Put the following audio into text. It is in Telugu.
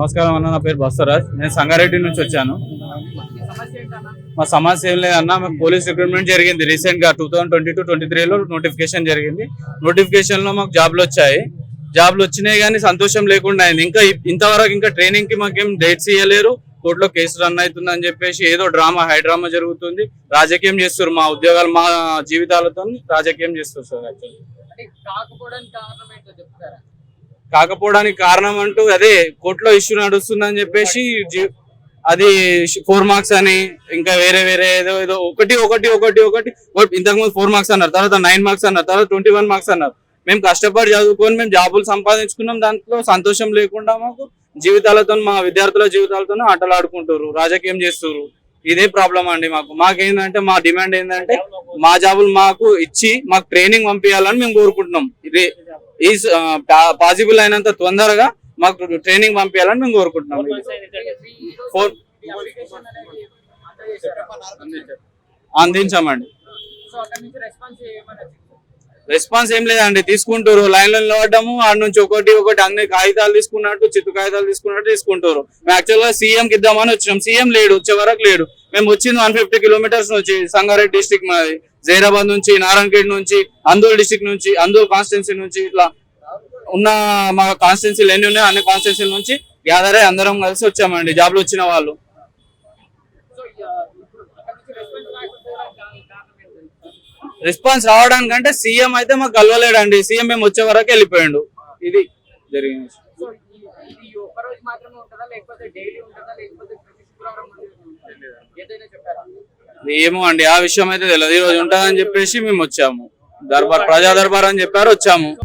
నమస్కారం అన్న నా పేరు బస్తరాజ్ నేను సంగారెడ్డి నుంచి వచ్చాను. మా సమస్య ఏం లేదన్న మాకు పోలీస్ రిక్రూట్మెంట్ జరిగింది. రీసెంట్గా two thousand twenty two twenty త్రీలో నోటిఫికేషన్ జరిగింది. నోటిఫికేషన్లో మాకు జాబ్లు వచ్చాయి. జాబ్లు వచ్చినాయి కానీ సంతోషం లేకుండా అయింది. ఇంకా ఇంతవరకు ఇంకా ట్రైనింగ్కి మాకేం డేట్స్ ఇవ్వలేరు కోర్టులో కేసు రన్ అవుతుంది అని చెప్పేసి ఏదో డ్రామా హై డ్రామా జరుగుతుంది. రాజకీయం చేస్తారు మా ఉద్యోగాలు మా జీవితాలతో రాజకీయం చేస్తారు సార్ యాక్చువల్లీ కాకపోవడానికి కారణం అంటూ అదే కోర్టులో ఇష్యూ నడుస్తుందని చెప్పేసి అది ఫోర్ మార్క్స్ అని ఇంకా వేరే వేరే ఏదో ఏదో ఒకటి ఒకటి ఒకటి ఒకటి ఇంతకు ముందు ఫోర్ మార్క్స్ అన్నారు తర్వాత నైన్ మార్క్స్ అన్నారు తర్వాత ట్వంటీ వన్ మార్క్స్ అన్నారు. మేము కష్టపడి చదువుకొని మేము జాబులు సంపాదించుకున్నాం దాంట్లో సంతోషం లేకుండా మాకు జీవితాలతో మా విద్యార్థుల జీవితాలతో ఆటలు ఆడుకుంటారు రాజకీయం చేస్తారు ఇదే ప్రాబ్లం అండి మాకు. మాకేందంటే మా డిమాండ్ ఏంటంటే మా జాబులు మాకు ఇచ్చి మాకు ట్రైనింగ్ పంపించాలని మేము కోరుకుంటున్నాం. ఇది ఈ పాసిబుల్ అయినంత తొందరగా మాకు ట్రైనింగ్ పంపించాలని మేము కోరుకుంటున్నాం. ఫోర్? అందించామండి. రెస్పాన్స్ ఏం లేదండి. తీసుకుంటారు. లైన్లో నిలబడ్డము. ఆడ నుంచి ఒకటి ఒకటి అన్ని కాగితాలు తీసుకున్నట్టు చిత్తు కాగితాలు తీసుకున్నట్టు తీసుకుంటారు. మేము యాక్చువల్గా సీఎం కి ఇద్దామని వచ్చినాం. సీఎం లేడు వచ్చే వరకు లేడు. మేము వచ్చింది వన్ ఫిఫ్టీ కిలోమీటర్స్ నుంచి సంగారెడ్డి డిస్టిక్ మాది. జైరాబాద్ నుంచి నారాయణఖేడ్ నుంచి అందూరు డిస్టిక్ నుంచి అందూరు కాన్స్టిట్యున్సీ నుంచి ఇట్లా ఉన్న మా కాన్స్టిట్యున్సీలు ఎన్ని ఉన్నాయో అన్ని కాన్స్టిట్యున్సీల నుంచి గ్యాదర్ అయ్యి అందరం కలిసి వచ్చామండి జాబ్లు వచ్చిన వాళ్ళు. రెస్పాన్స్ రావడానికంటే సీఎం అయితే మాకు కలవలేడండి సీఎం మేము వచ్చే వరకు వెళ్ళిపోయాడు. ఇది జరిగింది లేకపోతే డైలీ ఉంటుందా లేకపోతే ప్రతి శుక్రవారం ఏదైనా చెప్పారా? ఏమో అండి ఆ విషయం అయితే తెలియదు ఈ రోజు ఉంటుందని చెప్పేసి మేము వచ్చాము. దర్బార్ ప్రజా దర్బార్ అని చెప్పారు వచ్చాము.